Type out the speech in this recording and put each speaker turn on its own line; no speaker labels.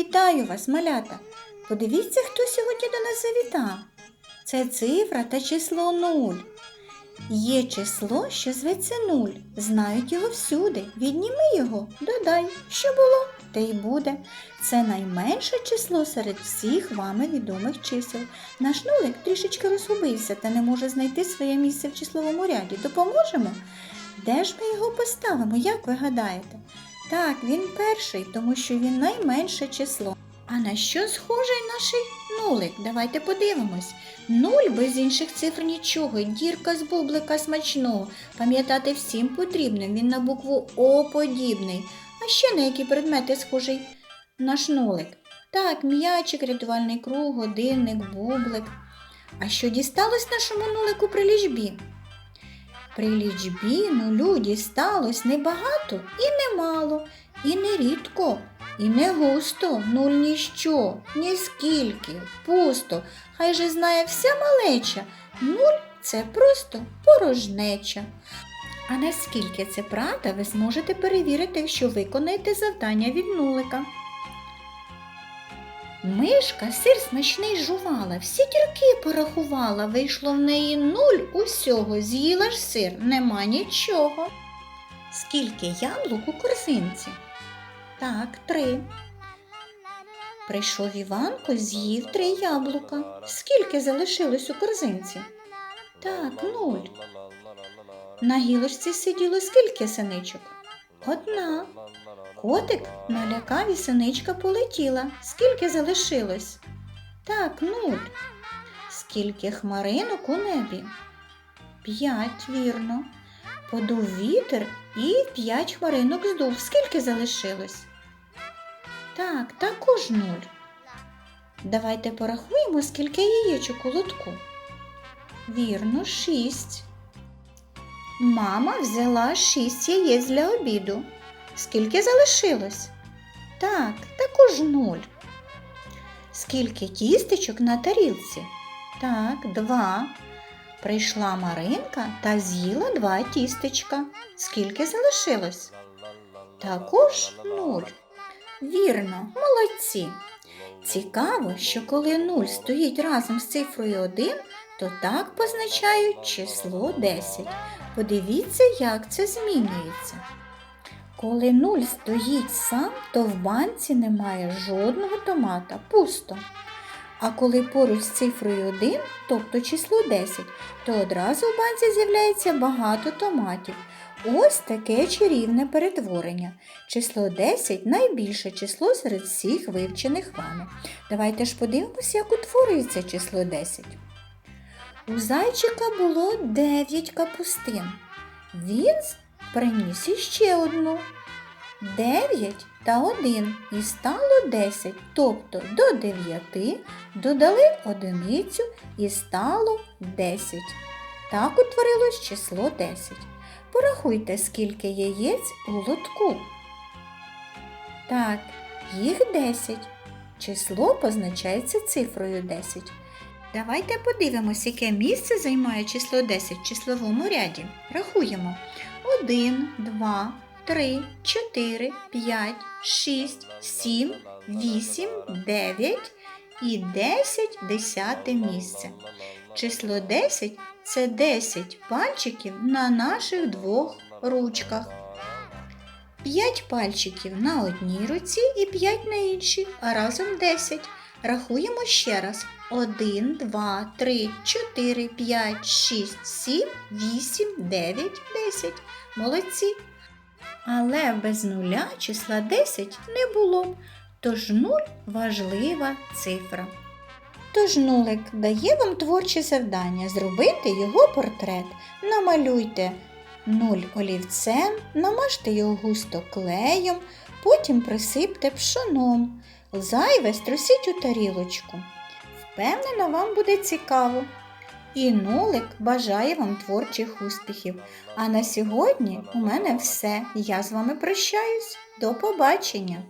Вітаю вас, малята! Подивіться, хто сьогодні до нас завітав. Це цифра та число нуль. Є число, що зветься нуль. Знають його всюди. Відніми його, додай. Що було, те й буде. Це найменше число серед всіх вами відомих чисел. Наш нулик трішечки розгубився та не може знайти своє місце в числовому ряді. Допоможемо? Де ж ми його поставимо, як ви гадаєте? Так, він перший, тому що він найменше число. А на що схожий наш нулик? Давайте подивимось. Нуль без інших цифр нічого, дірка з бублика смачного. Пам'ятати всім потрібно, він на букву О подібний. А ще на які предмети схожий наш нулик? Так, м'ячик, рятувальний круг, годинник, бублик. А що дісталось нашому нулику при лічбі? При лічбі нулю дісталось не багато і не мало, і не рідко, і не густо, нуль ніщо, ні скільки, пусто, хай же знає вся малеча, нуль це просто порожнеча. А наскільки це правда, ви зможете перевірити, якщо виконаєте завдання від нулика. Мишка сир смачний жувала, всі дірки порахувала, вийшло в неї нуль усього, з'їла ж сир, нема нічого. Скільки яблук у корзинці? Так, три. Прийшов Іванко, з'їв три яблука. Скільки залишилось у корзинці? Так, нуль. На гілочці сиділо скільки синичок? Одна. Котик налякав і синичка полетіла. Скільки залишилось? Так, нуль. Скільки хмаринок у небі? П'ять, вірно. Подув вітер і п'ять хмаринок здув. Скільки залишилось? Так, також нуль. Давайте порахуємо, скільки яєчок у лотку. Вірно, шість. Мама взяла шість яєць для обіду. Скільки залишилось? Так, також нуль. Скільки тістечок на тарілці? Так, два. Прийшла Маринка та з'їла два тістечка. Скільки залишилось? Також нуль. Вірно, молодці. Цікаво, що коли нуль стоїть разом з цифрою 1, то так позначають число 10. Подивіться, як це змінюється. Коли нуль стоїть сам, то в банці немає жодного томата, пусто. А коли поруч з цифрою 1, тобто число 10, то одразу в банці з'являється багато томатів. Ось таке чарівне перетворення. Число 10 найбільше число серед всіх вивчених вами. Давайте ж подивимося, як утворюється число 10. У зайчика було 9 капустин. Він приніс іще одну. 9 та 1 і стало 10, тобто до 9 додали одиницю і стало 10. Так утворилось число 10. Порахуйте, скільки яєць у лотку. Так, їх 10. Число позначається цифрою 10. Давайте подивимось, яке місце займає число 10 в числовому ряді. Рахуємо. 1, 2, 3, 4, 5, 6, 7, 8, 9 і 10 десяте місце. Число 10 це 10 пальчиків на наших двох ручках. 5 пальчиків на одній руці і 5 на іншій, а разом 10. Рахуємо ще раз. 1, 2, 3, 4, 5, 6, 7, 8, 9, 10. Молодці. Але без нуля числа 10 не було, тож нуль важлива цифра. Тож нулик дає вам творче завдання зробити його портрет. Намалюйте нуль олівцем, намажте його густо клеєм, потім присипте пшоном. Зайве струсіть у тарілочку. Впевнено, вам буде цікаво. І нулик бажає вам творчих успіхів. А на сьогодні у мене все. Я з вами прощаюсь. До побачення!